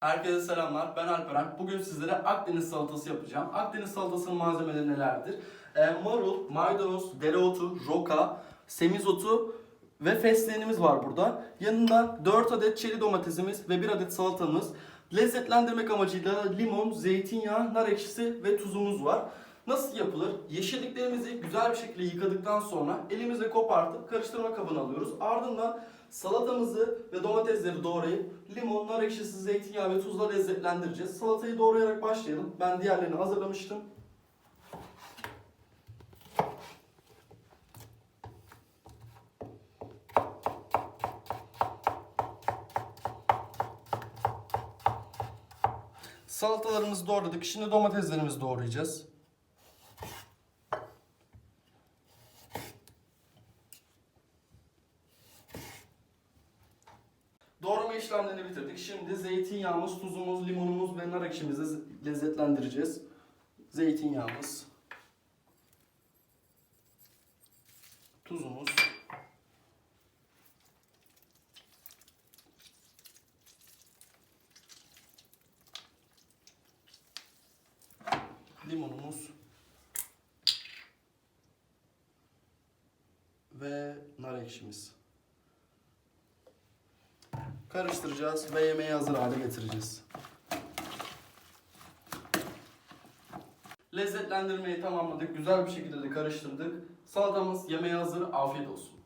Herkese selamlar. Ben Alperen. Bugün sizlere Akdeniz salatası yapacağım. Akdeniz salatasının malzemeleri nelerdir? Ee, marul, maydanoz, dereotu, roka, semizotu ve fesleğenimiz var burada. Yanında 4 adet çeri domatesimiz ve 1 adet salatamız. Lezzetlendirmek amacıyla limon, zeytinyağı, nar ekşisi ve tuzumuz var. Nasıl yapılır? Yeşilliklerimizi güzel bir şekilde yıkadıktan sonra elimizle kopartıp karıştırma kabına alıyoruz. Ardından salatamızı ve domatesleri doğrayıp limon, nar ekşisi, zeytinyağı ve tuzla lezzetlendireceğiz. Salatayı doğrayarak başlayalım. Ben diğerlerini hazırlamıştım. Salatalarımızı doğradık. Şimdi domateslerimizi doğrayacağız. Doğrama işlemlerini bitirdik. Şimdi zeytinyağımız, tuzumuz, limonumuz ve nar ekşimizi lezzetlendireceğiz. Zeytinyağımız. Tuzumuz. Limonumuz. Ve nar ekşimiz. Karıştıracağız ve yemeğe hazır hale getireceğiz. Lezzetlendirmeyi tamamladık. Güzel bir şekilde de karıştırdık. Salatamız yemeğe hazır. Afiyet olsun.